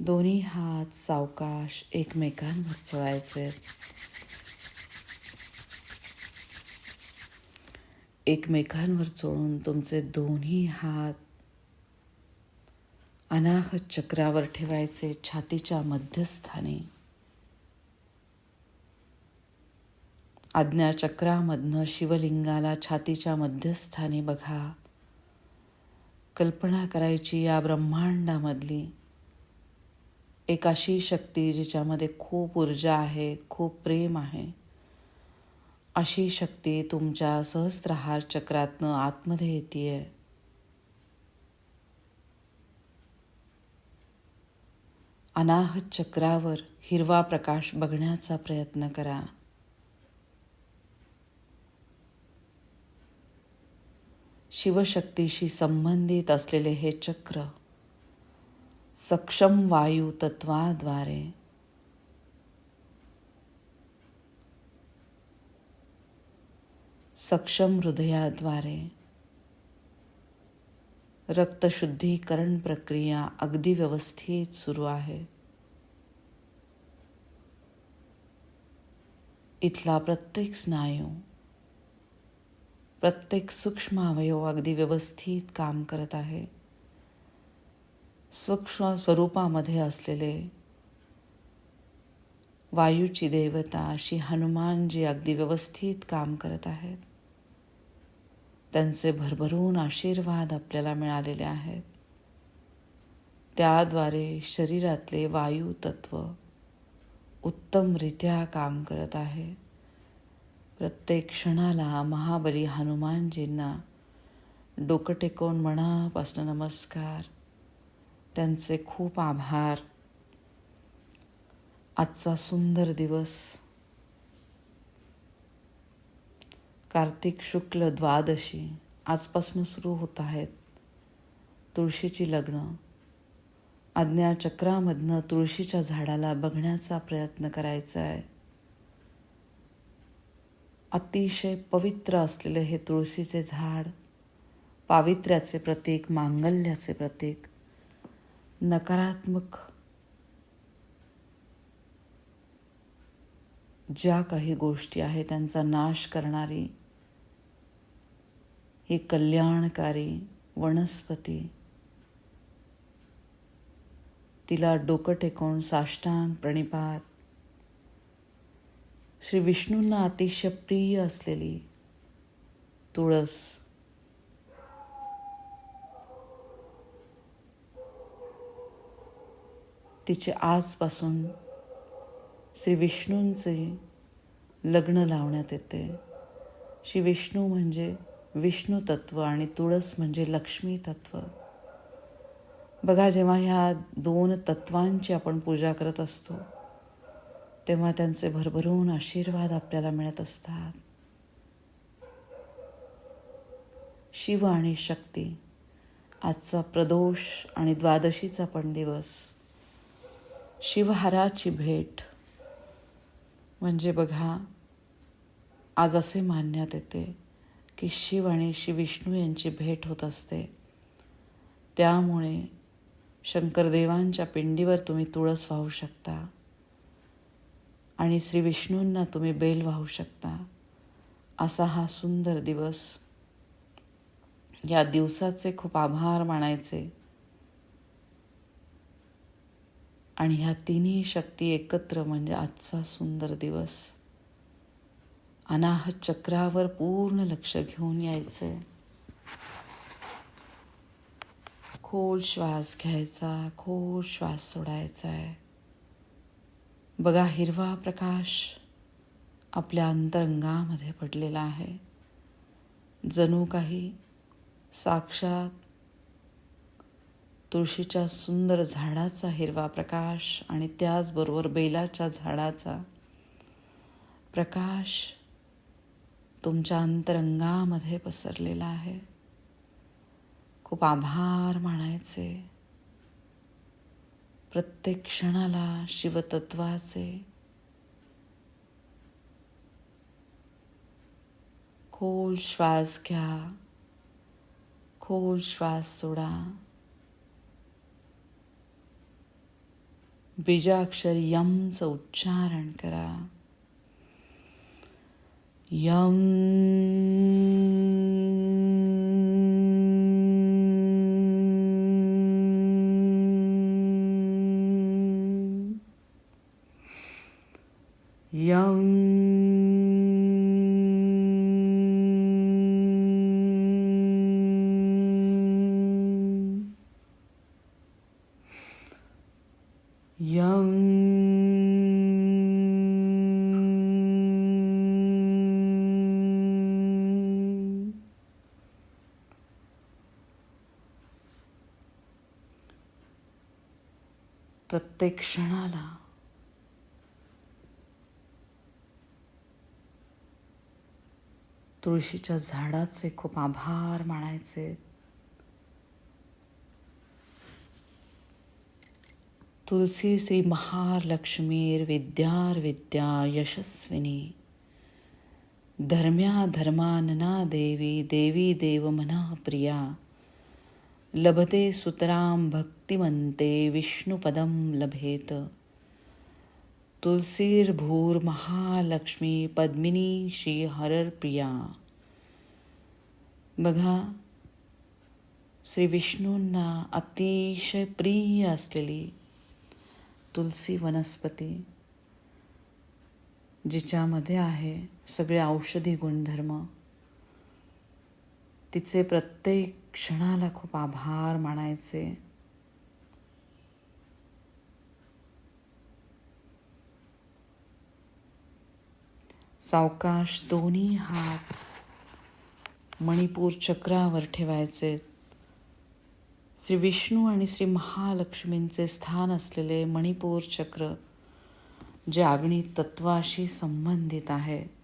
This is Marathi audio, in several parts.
दोन्ही हात सावकाश एकमेकांवर चोळायचे एकमेकांवर चोळून तुमचे दोन्ही हात अनाहत चक्रावर ठेवायचे छातीच्या मध्यस्थानी. आज्ञाचक्रामधनं शिवलिंगाला छातीच्या मध्यस्थानी बघा. कल्पना करायची या ब्रह्मांडामधली. एक अशी शक्ती जिच्यामध्ये खूप ऊर्जा आहे खूप प्रेम आहे. अशी शक्ती तुमच्या सहस्त्रहार चक्रातनं आतमध्ये येते अनाहत चक्रावर हिरवा प्रकाश बघण्याचा प्रयत्न करा. शिवशक्तीशी संबंधित असलेले हे चक्र सक्षम वायू तत्वाद्वारे। सक्षम हृदयाद्वारे। रक्तशुद्धीकरण प्रक्रिया अगदी व्यवस्थित सुरू आहे। इथला प्रत्येक स्नायू, प्रत्येक सूक्ष्म अवयव अगदी व्यवस्थित काम करत आहे। सूक्ष्म स्वरूपामध्ये असलेले वायूची देवता अशी हनुमानजी अगदी व्यवस्थित काम करत आहेत. त्यांचे भरभरून आशीर्वाद आपल्याला मिळालेले आहेत. त्याद्वारे शरीरातले वायू तत्व उत्तमरित्या काम करत आहे. प्रत्येक क्षणाला महाबली हनुमानजींना डोकं टेकवून मनापासून नमस्कार. त्यांचे खूप आभार. आजचा सुंदर दिवस. कार्तिक शुक्ल द्वादशी आजपासून सुरू होत आहेत. तुळशीची लग्न. आज्ञाचक्रामधनं तुळशीच्या झाडाला बघण्याचा प्रयत्न करायचा आहे. अतिशय पवित्र असलेले हे तुळशीचे झाड पावित्र्याचे प्रतीक मांगल्याचे प्रतीक नकारात्मक ज्या काही गोष्टी आहेत त्यांचा नाश करणारी ही कल्याणकारी वनस्पती तिला डोकं टेकवून साष्टांग प्रणिपात. श्री विष्णूंना अतिशय प्रिय असलेली तुळस तिचे आजपासून श्री विष्णूंचे लग्न लावण्यात येते. श्री विष्णू म्हणजे विष्णू तत्व आणि तुळस म्हणजे लक्ष्मी तत्व. बघा जेव्हा ह्या दोन तत्वांची आपण पूजा करत असतो तेव्हा त्यांचे भरभरून आशीर्वाद आपल्याला मिळत असतात. शिव आणि शक्ती आजचा प्रदोष आणि द्वादशीचा पण दिवस. शिवहाराची भेट. म्हणजे बघा आज असे मानण्यात येते की शिव आणि श्री विष्णू यांची भेट होत असते. त्यामुळे शंकरदेवांच्या पिंडीवर तुम्ही तुळस वाहू शकता आणि श्री विष्णूंना तुम्ही बेल वाहू शकता. असा हा सुंदर दिवस. या दिवसाचे खूप आभार मानायचे. आणि ह्या तिन्ही शक्ती एकत्र म्हणजे आजचा सुंदर दिवस. अनाहत चक्रावर पूर्ण लक्ष घेऊन यायचं आहे खोल श्वास घ्यायचा खोल श्वास सोडायचा आहे बघा हिरवा प्रकाश आपल्या अंतरंगामध्ये पडलेला आहे. जणू काही साक्षात तुळशीच्या सुंदर झाडाचा हिरवा प्रकाश आणि त्याचबरोबर बेलाच्या झाडाचा प्रकाश तुमच्या अंतरंगामध्ये पसरलेला आहे. खूप आभार मानायचे. प्रत्येक क्षणाला शिवतत्वाचे. खोल श्वास घ्या. खोल श्वास सोडा. बीजाक्षर यमचं उच्चारण करा। यम यम प्रत्येक क्षणाला तुळशीच्या झाडाचे खूप आभार मानायचे. तुलसी श्री महालक्ष्मीर विद्यार विद्या यशस्विनी. धर्म्या धर्मानना देवी देवी देव मना प्रिया. लभते सुतरां भक्तिमंते विष्णुपदं लभेत। तुलसीर्भूर्महालक्ष्मी पद्मिनी श्री हररप्रिया बघा श्री विष्णूंना अतिशय प्रिय असलेली तुलसी वनस्पती जिच्यामध्ये आहे सगळे औषधी गुणधर्म तिचे प्रत्येक क्षणाला खूप आभार मानायचे. सावकाश दोन्ही हात मणिपूर चक्रावर ठेवायचे. श्री विष्णू आणि श्री महालक्ष्मींचे स्थान असलेले मणिपूर चक्र जे अग्नी तत्वाशी संबंधित आहे.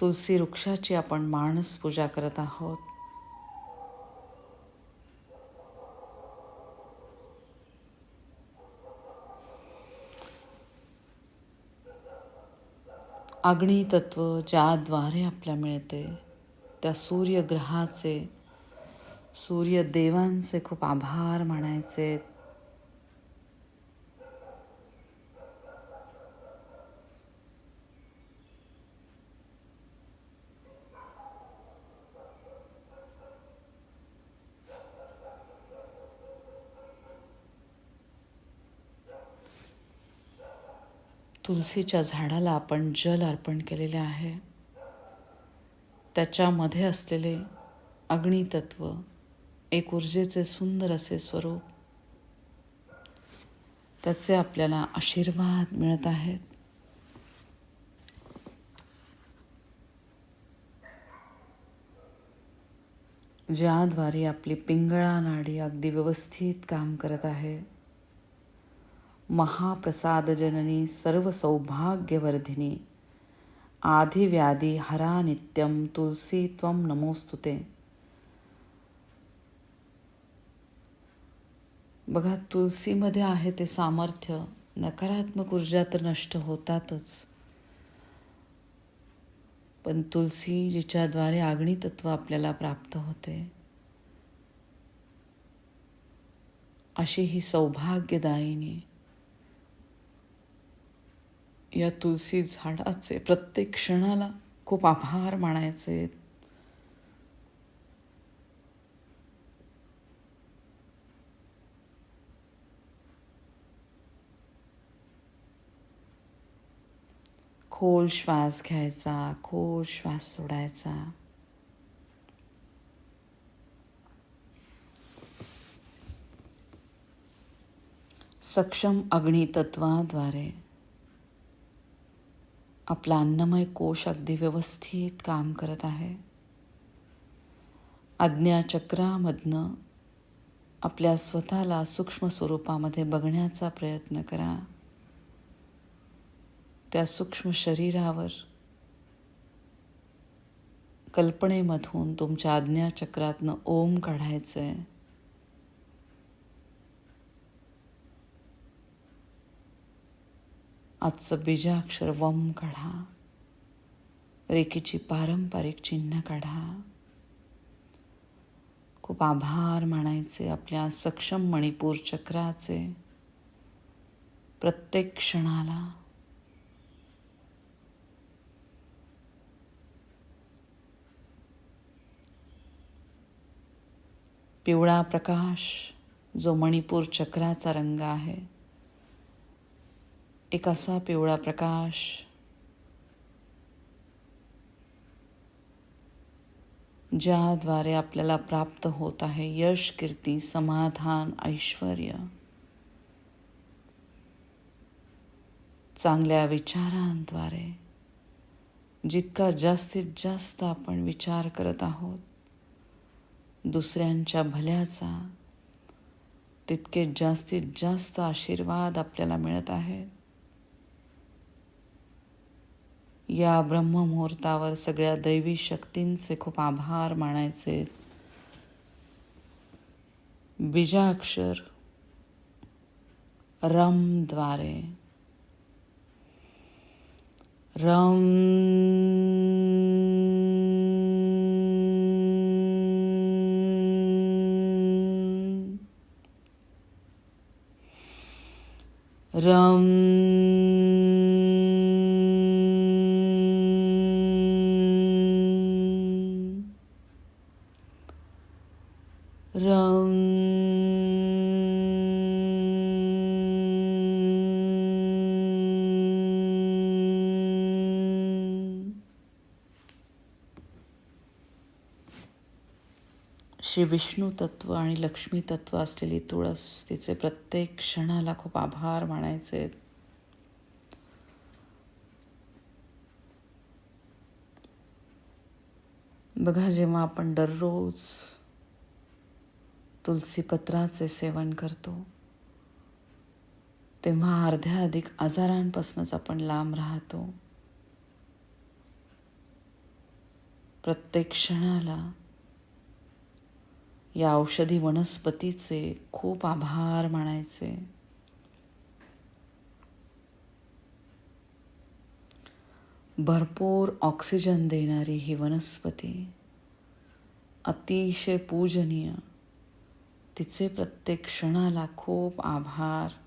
तुलसी वृक्षाची आपण माणस पूजा करत आहोत. अग्नितत्व ज्याद्वारे आपल्या मिळते त्या सूर्यग्रहाचे सूर्यदेवांचे खूप आभार मानायचे. तुलसीच्या झाडाला आपण जल अर्पण केलेले आहे. त्याच्यामध्ये असलेले अग्नितत्व एक ऊर्जेचे सुंदर असे स्वरूप त्याचे आपल्याला आशीर्वाद मिळत आहेत. ज्याद्वारे आपली पिंगळा नाडी अगदी व्यवस्थित काम करत आहे. महाप्रसादजननी सर्व सौभाग्यवर्धिनी आधिव्याधी हरा नित्यम तुलसी त्वम नमोस्तुते बघा तुलसीमध्ये आहे ते सामर्थ्य नकारात्मक ऊर्जा तर नष्ट होतातच. पण तुलसी जिच्याद्वारे आग्नी तत्व आपल्याला प्राप्त होते अशी ही सौभाग्यदायिनी या तुलसी झाडाचे प्रत्येक क्षणाला खूप आभार मानायचे. खोल श्वास घ्यायचा खोल श्वास सोडायचा. सक्षम अग्नितत्वाद्वारे आपला अन्नमय कोश अगदी व्यवस्थित काम करत आहे. आज्ञाचक्रामधनं आपल्या स्वतःला सूक्ष्म स्वरूपामध्ये बघण्याचा प्रयत्न करा. त्या सूक्ष्म शरीरावर कल्पनेमधून तुमच्या आज्ञाचक्रातनं ओम काढायचं आहे आजचं बीजाक्षर वम काढा. रेखेची पारंपरिक चिन्ह काढा. खूप आभार मानायचे आपल्या सक्षम मणिपूर चक्राचे. प्रत्येक क्षणाला. पिवळा प्रकाश जो मणिपूर चक्राचा रंग आहे एक असा पिवळा प्रकाश. ज्याद्वारे आपल्याला प्राप्त होत आहे यश कीर्ती समाधान ऐश्वर. चांगल्या विचारांद्वारे. जितका जास्तीत जास्त आपण विचार करत आहोत दुसऱ्यांच्या भल्याचा तितके जास्तीत जास्त आशीर्वाद आपल्याला मिळत आहेत. या ब्रह्ममुहूर्तावर सगळ्या दैवी शक्तींचे खूप आभार मानायचे. बीजाक्षर रमद्वारे रम रम रम श्री विष्णू तत्व आणि लक्ष्मी तत्व असलेली तुळस तिचे प्रत्येक क्षणाला खूप आभार मानायचे. बघा जेव्हा आपण दररोज तुलसीपत्राचे सेवन करतो तेव्हा अर्ध्या अधिक आजारांपासूनच आपण लांब राहतो. प्रत्येक क्षणाला या औषधी वनस्पतीचे खूप आभार मानायचे. भरपूर ऑक्सिजन देणारी ही वनस्पती अतिशय पूजनीय. तिचे प्रत्येक क्षणाला खूप आभार.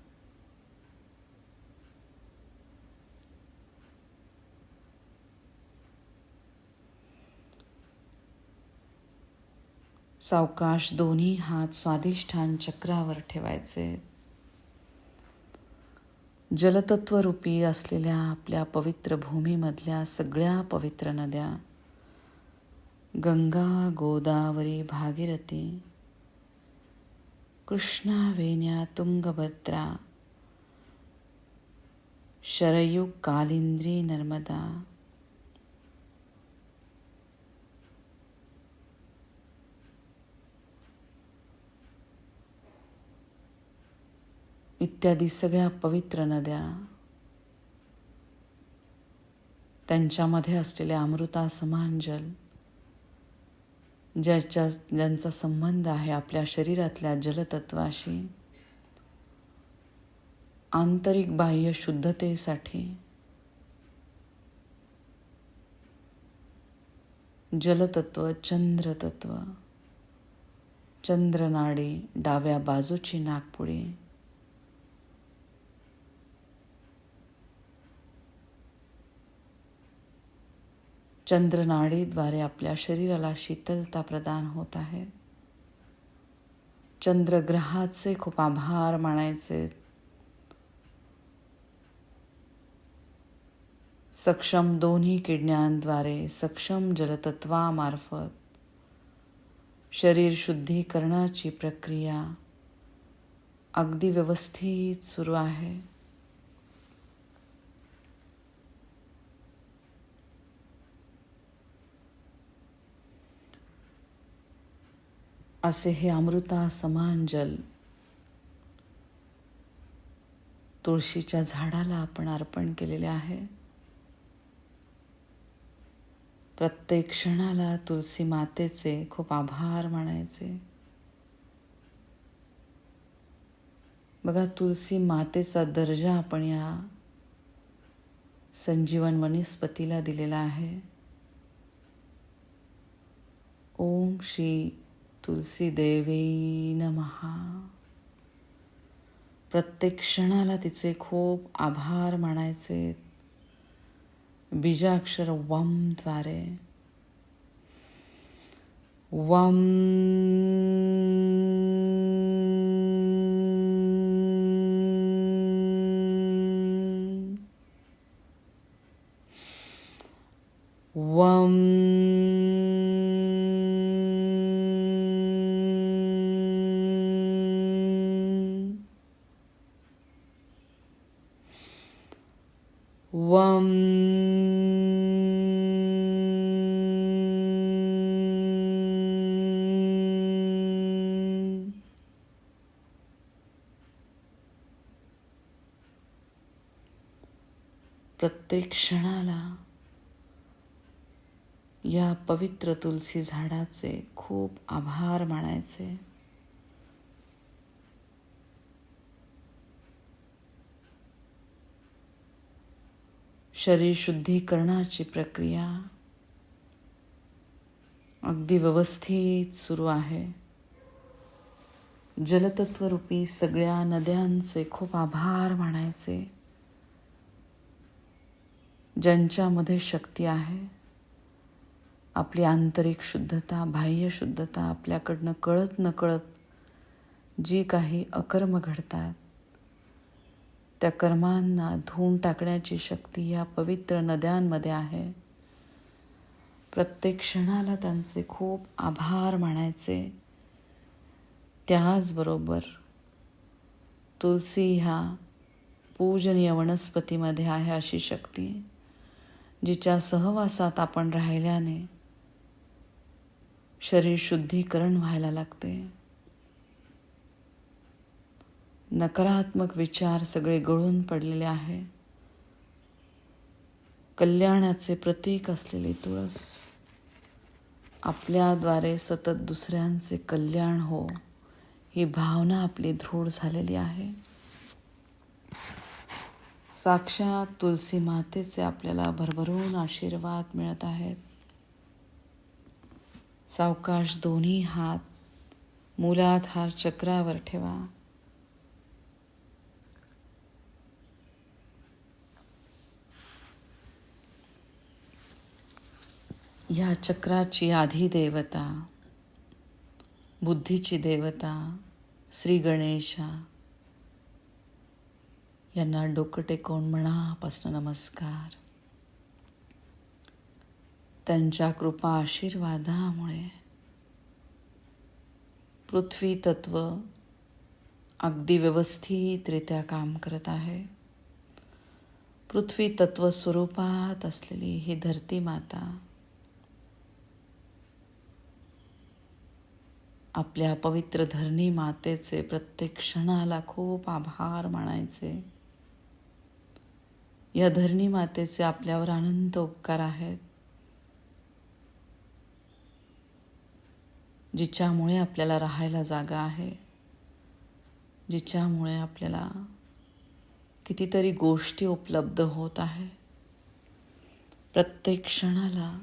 सावकाश दोन्ही हात स्वादिष्ठान चक्रावर ठेवायचे. जलतत्वरूपी असलेल्या आपल्या पवित्र भूमीमधल्या सगळ्या पवित्र नद्या गंगा गोदावरी भागीरथी कृष्णा वेण्या तुंगभद्रा शरयू कालिंद्री नर्मदा इत्यादी सगळ्या पवित्र नद्या त्यांच्यामध्ये असलेले अमृता समान जल ज्याच्या ज्यांचा संबंध आहे आपल्या शरीरातल्या जलतत्वाशी आंतरिक बाह्य शुद्धतेसाठी जलतत्व चंद्रतत्व चंद्रनाडी डाव्या बाजूची नागपुडी चंद्रनाडीद्वारे आपल्या शरीराला शीतलता प्रदान होत आहे. चंद्रग्रहाचे खूप आभार मानायचे. सक्षम दोन्ही किडण्यांद्वारे सक्षम जलतत्वामार्फत शरीर शुद्धीकरणाची प्रक्रिया अगदी व्यवस्थित सुरू आहे. असे हे अमृता समान जल तुळशीच्या झाडाला आपण अर्पण केलेले आहे. प्रत्येक क्षणाला तुलसी मातेचे खूप आभार मानायचे. बघा तुलसी मातेचा दर्जा आपण या संजीवन वनस्पतीला दिलेला आहे. ओम श्री तुलसी देवी नमहा प्रत्येक क्षणाला तिचे खूप आभार मानायचे. बीजाक्षर वमद्वारे वम प्रत्येक क्षणाला या पवित्र तुलसी झाडाचे खूप आभार मानायचे. शरीर शुद्धीकरणाची प्रक्रिया अगदी व्यवस्थित सुरू आहे. जलतत्वरूपी सगळ्या नद्यांचे खूप आभार मानायचे. ज्यांच्यामध्ये शक्ती आहे. आपली आंतरिक शुद्धता बाह्य शुद्धता आपल्याकडनं कळत नकळत जी काही अकर्म घडतात त्या कर्मांना धुवून टाकण्याची शक्ती या पवित्र नद्यांमध्ये आहे. प्रत्येक क्षणाला त्यांचे खूप आभार मानायचे. त्याचबरोबर तुलसी ह्या पूजनीय वनस्पतीमध्ये आहे अशी शक्ती. जिच्या सहवासात आपण राहिल्याने शरीर शुद्धीकरण व्हायला लागते. नकारात्मक विचार सगळे गळून पडलेले आहे. कल्याणाचे प्रतीक असलेली तुळस आपल्याद्वारे सतत दुसऱ्यांचे कल्याण हो ही भावना आपली दृढ झालेली आहे. साक्षात तुलसी मातेचे आपल्याला भरभरून आशीर्वाद मिळत आहेत. सावकाश दोन्ही हात मूलाधार चक्रावर ठेवा. या चक्राची आधी देवता बुद्धीची देवता श्री गणेशा यांना डोकं टेकवून मनापासून नमस्कार. त्यांच्या कृपा आशीर्वादामुळे पृथ्वी तत्व अगदी व्यवस्थितरित्या काम करत आहे. पृथ्वी तत्व स्वरूपात असलेली ही धरती माता आपल्या पवित्र धरणी मातेचे प्रत्येक क्षणाला खूप आभार मानायचे. या धरणी मातेचे आपल्यावर अनंत उपकार आहेत. जिच्यामुळे आपल्याला राहायला जागा आहे. जिच्यामुळे आपल्याला कितीतरी गोष्टी उपलब्ध होत आहे प्रत्येक क्षणाला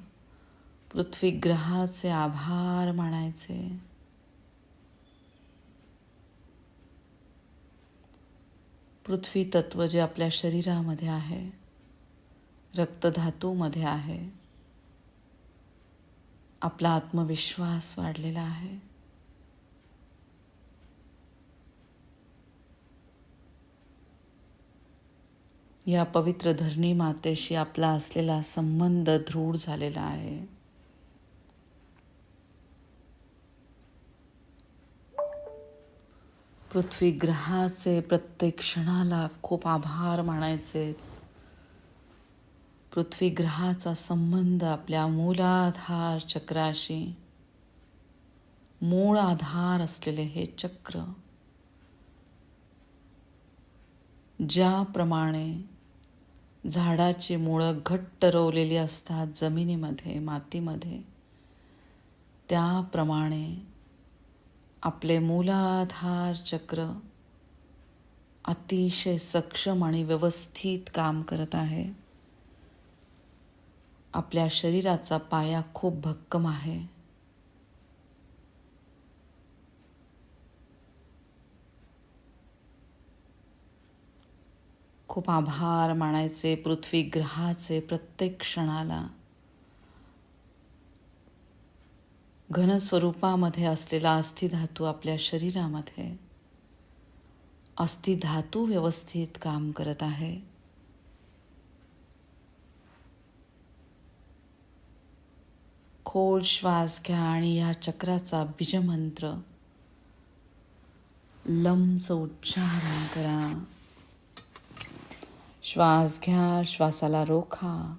पृथ्वी ग्रहाचे आभार मानायचे. पृथ्वी तत्व जे आपल्या शरीरामध्ये आहे रक्तधातूमध्ये आहे आपला आत्मविश्वास वाढलेला आहे. या पवित्र धरणी मातेशी आपला असलेला संबंध दृढ झालेला आहे. पृथ्वी ग्रहाचे प्रत्येक क्षणाला खूप आभार मानायचे. पृथ्वी ग्रहाचा संबंध आपल्या मूलाधार चक्राशी मूळ आधार असलेले हे चक्र ज्याप्रमाणे झाडाची मुळं घट्ट रोवलेली असतात जमिनीमध्ये मातीमध्ये त्याप्रमाणे आपले मूलाधार चक्र अतिशय सक्षम आणि व्यवस्थित काम करत आहे. आपल्या शरीराचा पाया खूप भक्कम आहे. खूप आभार मानायचे पृथ्वी ग्रहाचे प्रत्येक क्षणाला. घनस्वरूपामध्ये असलेला अस्थिधातू आपल्या शरीरामध्ये अस्थिधातू व्यवस्थित काम करत आहे. खोल श्वास घ्या आणि या चक्राचा बीजमंत्र लमचं उच्चारण करा. श्वास घ्या श्वासाला रोखा.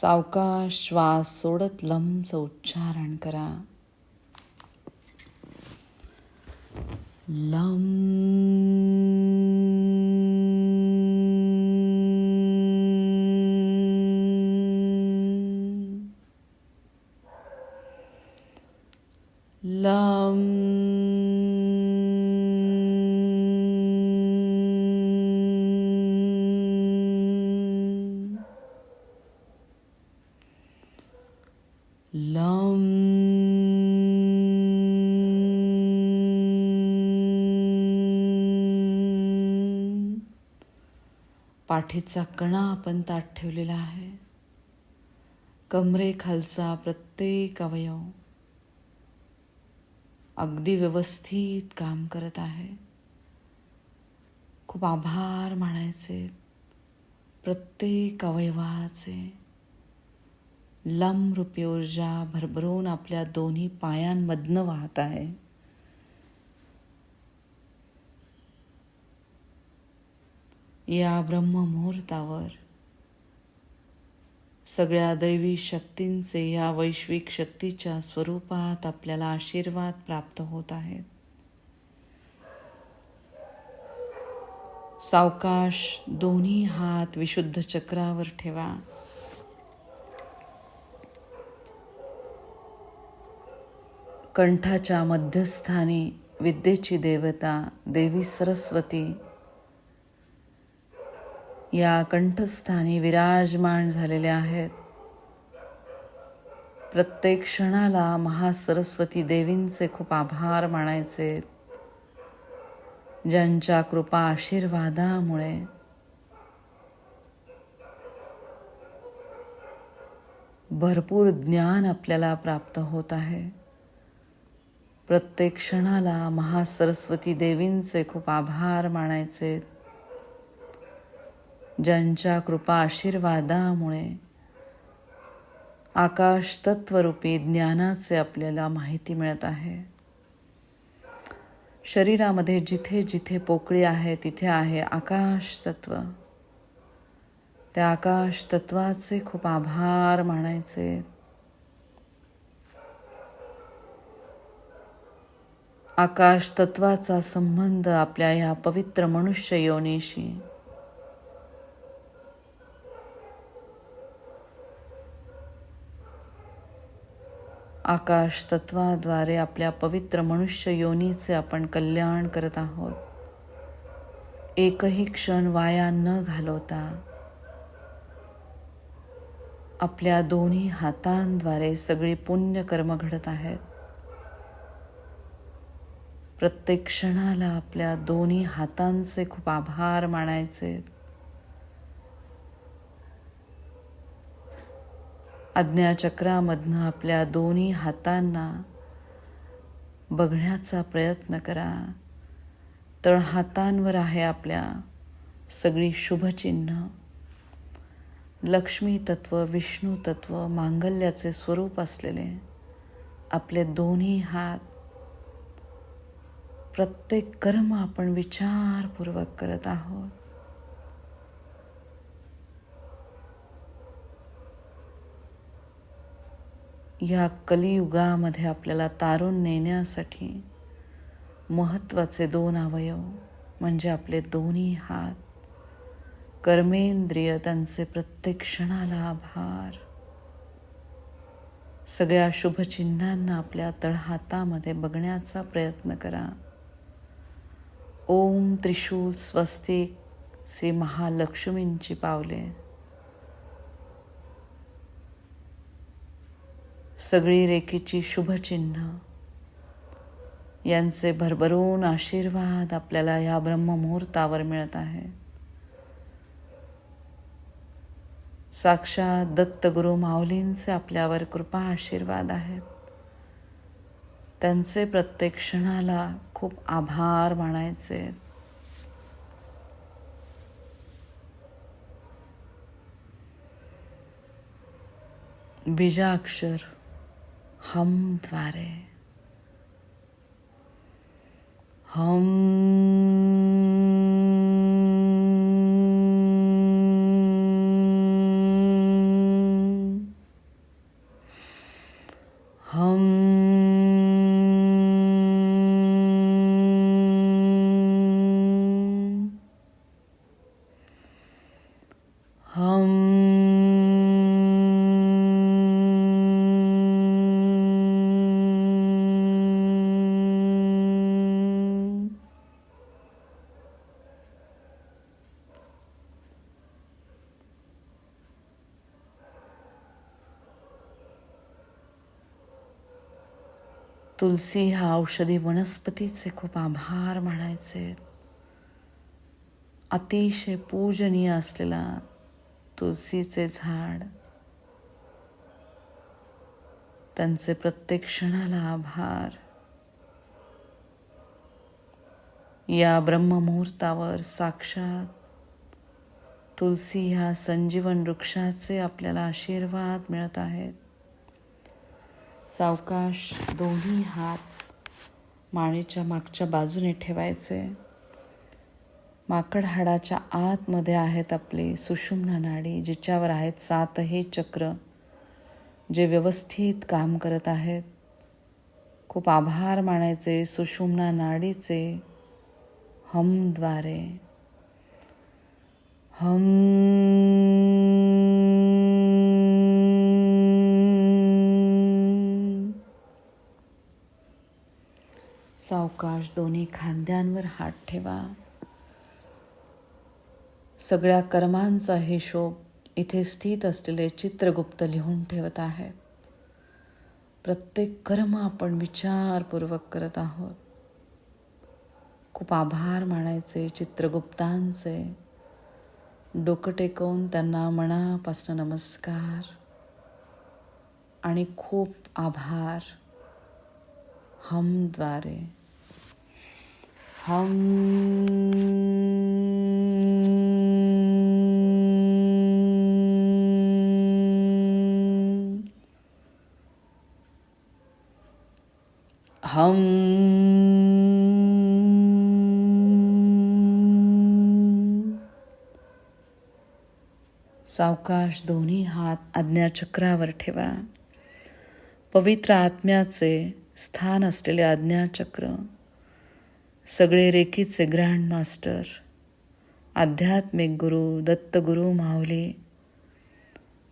सावकाश श्वास सोडत लंबचं उच्चारण करा. लंब लम पाठीचा कणा आपण ताट ठेवलेला आहे. कमरेखालचा प्रत्येक अवयव. अगदी व्यवस्थित काम करत आहे. खूप आभार मानायचे. प्रत्येक अवयवाचे लंब रूपी ऊर्जा भरभरून आपल्या दोन्ही पायांमधनं वाहत आहे. या ब्रह्ममुहूर्तावर. सगळ्या दैवी शक्तींचे या वैश्विक शक्तीच्या स्वरूपात आपल्याला आशीर्वाद प्राप्त होत आहेत. सावकाश दोन्ही हात विशुद्ध चक्रावर ठेवा. कंठाच्या मध्यस्थानी विद्येची देवता देवी सरस्वती या कंठस्थानी विराजमान झालेल्या आहेत. प्रत्येक क्षणाला महासरस्वती देवींचे खूप आभार मानायचे. ज्यांच्या कृपा आशीर्वादामुळे. भरपूर ज्ञान आपल्याला प्राप्त होत आहे. प्रत्येक क्षणाला महासरस्वती देवींचे खूप आभार मानायचे. ज्यांच्या कृपा आशीर्वादामुळे. आकाश तत्वरूपी ज्ञानाचे आपल्याला माहिती मिळत आहे. शरीरामध्ये जिथे जिथे पोकळी आहे तिथे आहे आकाश तत्व. त्या आकाश तत्वाचे खूप आभार मानायचे. आकाश तत्वाचा संबंध आपल्या या पवित्र मनुष्य योनीशी आकाश तत्वाद्वारे आपल्या पवित्र मनुष्य योनीचे आपण कल्याण करत आहोत. एकही क्षण वाया न घालवता आपल्या दोन्ही हातांद्वारे सगळी पुण्यकर्म घडत आहेत. प्रत्येक क्षणाला आपल्या दोन्ही हातांचे खूप आभार मानायचे. आज्ञाचक्रामधनं आपल्या दोन्ही हातांना बघण्याचा प्रयत्न करा. तळ हातांवर आहे आपल्या सगळी शुभचिन्ह. लक्ष्मी तत्व विष्णू तत्व मांगल्याचे स्वरूप असलेले आपले दोन्ही हात प्रत्येक कर्म आपण विचारपूर्वक करत आहोत. या कलियुगामध्ये आपल्याला तारून नेण्यासाठी महत्त्वाचे दोन अवयव म्हणजे आपले दोन्ही हात कर्मेंद्रिय त्यांचे प्रत्येक क्षणाला आभार. सगळ्या शुभचिन्हांना आपल्या तळहातामध्ये बघण्याचा प्रयत्न करा. ओम त्रिशूल स्वस्तिक श्री महालक्ष्मींची पावले. सगळी रेखीची शुभचिन्ह. यांचे भरभरून आशीर्वाद आपल्याला ह्या ब्रह्ममुहूर्तावर मिळत आहे. साक्षात दत्तगुरु माऊलींचे आपल्यावर कृपा आशीर्वाद आहेत. त्यांचे प्रत्येक क्षणाला खूप आभार मानायचे. बीजाक्षर ham være. Ham तुलसी ह्या औषधी वनस्पतीचे खूप आभार मानायचे. अतिशय पूजनीय असलेला तुलसीचे झाड. त्यांचे प्रत्येक क्षणाला आभार. या ब्रह्ममुहूर्तावर साक्षात तुलसी ह्या संजीवन वृक्षाचे आपल्याला आशीर्वाद मिळत आहेत. सावकाश दोन्ही हात मानेच्या मागच्या बाजूने ठेवायचे. माकड हाडाच्या आतमध्ये आहेत आपली सुषुम्ना नाडी जिच्यावर आहेत सातही चक्र जे व्यवस्थित काम करत आहेत. खूप आभार मानायचे सुषुम्ना नाडीचे हमद्वारे. हम सावकाश दोन्ही खांद्यांवर हात ठेवा. सगळ्या कर्मांचा हिशोब इथे स्थित असलेले चित्रगुप्त लिहून ठेवत आहेत. प्रत्येक कर्म आपण विचारपूर्वक करत आहोत. खूप आभार मानायचे चित्रगुप्तांचे. डोकं टेकवून त्यांना मनापासून नमस्कार. आणि खूप आभार हमद्वारे. हम हम सावकाश दोन्ही हात आज्ञाचक्रावर ठेवा. पवित्र आत्म्याचे स्थान असलेले आज्ञाचक्र सगळे रेखीचे ग्रँड मास्टर आध्यात्मिक गुरु दत्तगुरु माऊली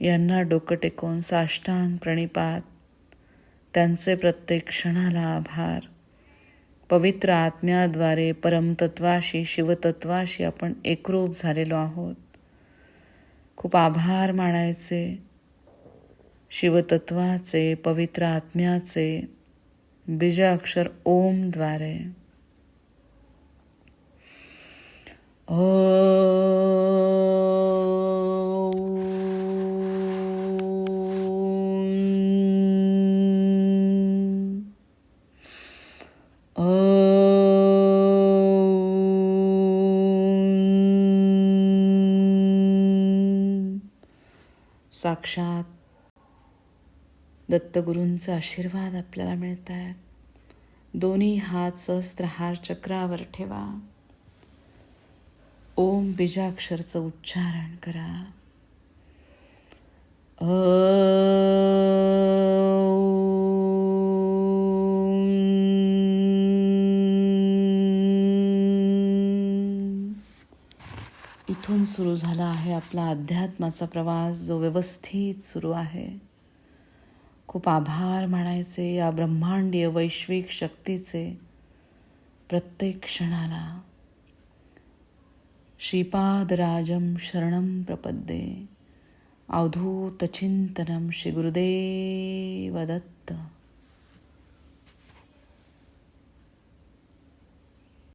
यांना डोकं टेकून साष्टांग प्रणिपात त्यांचे प्रत्येक क्षणाला आभार. पवित्र आत्म्याद्वारे परमतत्वाशी शिवतत्वाशी आपण एकरूप झालेलो आहोत. खूप आभार मानायचे शिवतत्वाचे पवित्र आत्म्याचे बीजाक्षर ओमद्वारे साक्षात दत्तगुरूंचा आशीर्वाद आपल्याला मिळत आहेत. दोन्ही हात सहस्त्रहार चक्रावर ठेवा. ओम बीजाक्षरचं उच्चारण करा. इथून सुरू झाला आहे आपला अध्यात्माचा प्रवास जो व्यवस्थित सुरू आहे खूप आभार मानायचे या ब्रह्मांडीय वैश्विक शक्तीचे प्रत्येक क्षणाला श्रीपादराजं शरणं प्रपद्ये। अवधूतचिन्तनं श्रीगुरुदेवदत्त।